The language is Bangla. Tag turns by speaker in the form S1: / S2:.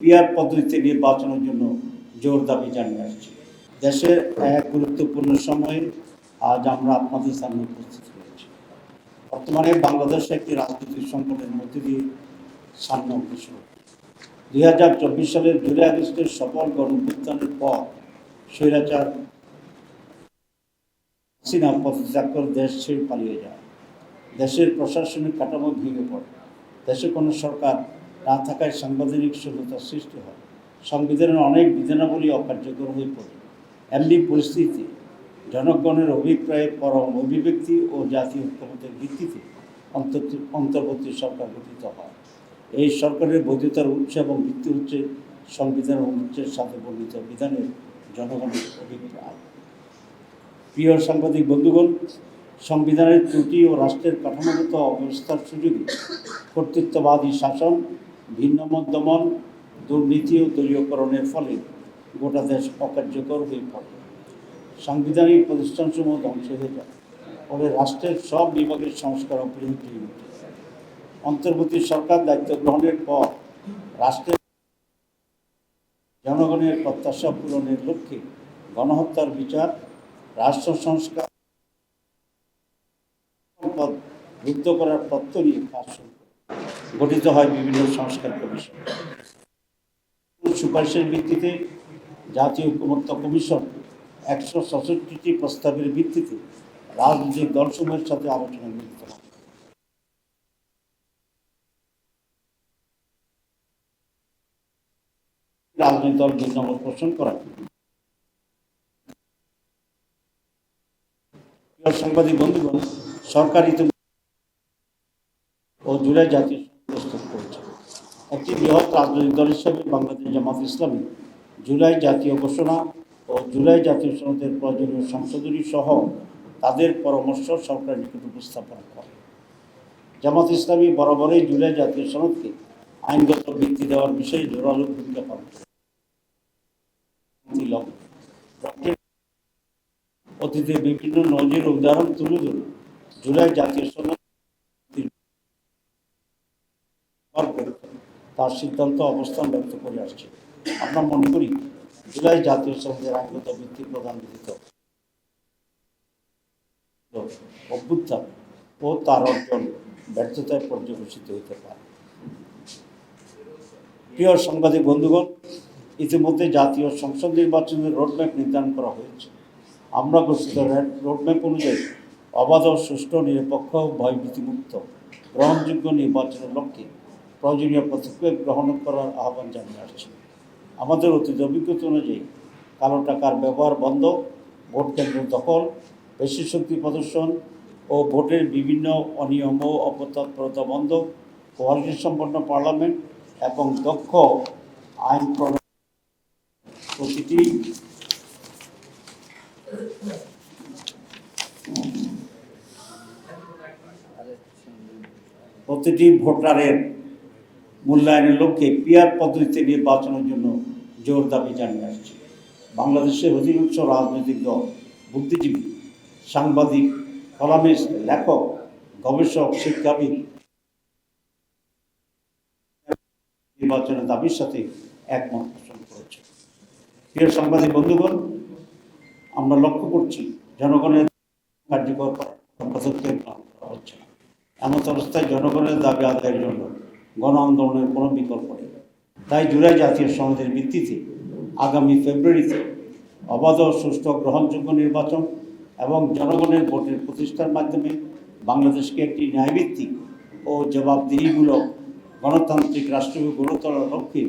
S1: পিয়ার পদ্ধতিতে নির্বাচনের জন্য জোর দাবি জানিয়ে আসছি। দেশের এক গুরুত্বপূর্ণ সময়ে আজ আমরা আপনাদের সামনে উপস্থিত হয়েছি। বর্তমানে বাংলাদেশ একটি রাজনৈতিক সংকটের মধ্যে দিয়ে সামনে অগ্রসর দুই হাজার চব্বিশ সালের জুলাই আগস্টের সফল গণঅভ্যুত্থানের পর স্বৈরাচার হাসিনা পদত্যাগ করে দেশ ছেড়ে পালিয়ে যায়। দেশের প্রশাসনিক কাঠামো ভেঙে পড়ে। দেশে কোনো সরকার না থাকায় সাংবিধানিক শূন্যতার সৃষ্টি হয়। সংবিধানের অনেক বিধানাবলী অকার্যকর হয়ে পড়ে। এমনি পরিস্থিতি জনগণের অভিপ্রায়ে পরম অভিব্যক্তি ও জাতীয় ঐক্যমতের ভিত্তিতে অন্তর্- অন্তর্বর্তী সরকার গঠিত হয়। এই সরকারের বৈধতার উৎস এবং ভিত্তি হচ্ছে সংবিধান অনুচ্ছেদের সাথে বর্ণিত বিধানের জনগণের অভিপ্রায়। প্রিয় সাংবাদিক বন্ধুগণ, সংবিধানের ত্রুটি ও রাষ্ট্রের কাঠামোগত অবস্থার সুযোগে কর্তৃত্ববাদী শাসন ভিন্নমত দমন দুর্নীতি ও দলীয়করণের ফলে গোটা দেশ অকার্যকর হয়ে পড়ে সাংবিধানিক প্রতিষ্ঠানসমূহ ধ্বংস হয়ে যায়, ফলে রাষ্ট্রের সব বিভাগের সংস্কার ওঠে অন্তর্বর্তী সরকার দায়িত্ব গ্রহণের পর রাষ্ট্রের জনগণের প্রত্যাশা পূরণের লক্ষ্যে গণহত্যার বিচার, রাষ্ট্র সংস্কার, সম্পদ রুদ্ধ করার তত্ত্ব নিয়ে কাজ শুরু। গঠিত হয় বিভিন্ন সংস্কার কমিশন। সুপারিশের ভিত্তিতে জাতীয় ঐক্যমত্য কমিশন একশো ছষট্টিটি প্রস্তাবের ভিত্তিতে রাজনৈতিক দলসমূহের সাথে আলোচনা মিলিত হয়। রাজনৈতিক দল পোষণ করা। সাংবাদিক বন্ধুগণ, সরকার ও জুলাই জাতীয় একটি বৃহৎ রাজনৈতিক দল হিসেবে বাংলাদেশ জামাত ইসলামী জুলাই জাতীয় ঘোষণা ও জুলাই জাতীয় সনদের প্রয়োজনীয় সংশোধনী সহ তাদের পরামর্শ সরকারের নিকট উপস্থাপন করে। জামাত ইসলামী বরাবরই জুলাই জাতীয় সনদকে আইনগত ভিত্তি দেওয়ার বিষয়ে জোরালো ভূমিকা পালন অতীতে বিভিন্ন নজির উদাহরণ তুলে ধরে জুলাই জাতীয় সনদ ব্যবহার করে তার সিদ্ধান্ত অবস্থান ব্যক্ত করে আসছে। আমরা মনে করি জুলাই জাতীয় সনদের আইনগত ভিত্তি প্রদান বিধিত অভ্যুত্থান ও তার অর্জন ব্যর্থতায় পর্যবেসিত হতে পারে। প্রিয় সাংবাদিক বন্ধুগণ, ইতিমধ্যে জাতীয় সংসদ নির্বাচনের রোডম্যাপ নির্ধারণ করা হয়েছে। আমরা ঘোষিত রোডম্যাপ অনুযায়ী অবাধ সুষ্ঠু, নিরপেক্ষ ভয়ভীতিমুক্ত, গ্রহণযোগ্য নির্বাচনের লক্ষ্যে প্রয়োজনীয় পদক্ষেপ গ্রহণ করার আহ্বান জানিয়ে আসছি। আমাদের অতীত অভিজ্ঞতা অনুযায়ী কালো টাকার ব্যবহার বন্ধ, ভোট কেন্দ্র দখল, বেশি শক্তি প্রদর্শন ও ভোটের বিভিন্ন অনিয়ম ও অপতৎপরতা বন্ধ, কোয়ালিটি সম্পন্ন পার্লামেন্ট এবং দক্ষ আইন প্রতিটি প্রতিটি ভোটারের মূল্যায়নের লক্ষ্যে পিয়ার পদ্ধতিতে নির্বাচনের জন্য জোর দাবি জানিয়ে আসছে। বাংলাদেশের অধিকাংশ রাজনৈতিক দল, বুদ্ধিজীবী, সাংবাদিক কলামিস্ট লেখক, গবেষক, শিক্ষাবিদ নির্বাচনের দাবির সাথে একমত পোষণ করেছে। প্রিয় সাংবাদিক বন্ধুগণ, আমরা লক্ষ্য করছি জনগণের কার্যকর পদক্ষেপ হচ্ছে এমন অবস্থায় জনগণের দাবি আদায়ের জন্য গণ আন্দোলনের কোনো বিকল্প নেই। তাই জুলাই জাতীয় সনদের ভিত্তিতে আগামী ফেব্রুয়ারিতে অবাধ সুষ্ঠু গ্রহণযোগ্য নির্বাচন এবং জনগণের ভোটের প্রতিষ্ঠার মাধ্যমে বাংলাদেশকে একটি ন্যায়ভিত্তিক ও জবাবদিহিমূলক গণতান্ত্রিক রাষ্ট্রকে গড়ে তোলার লক্ষ্যে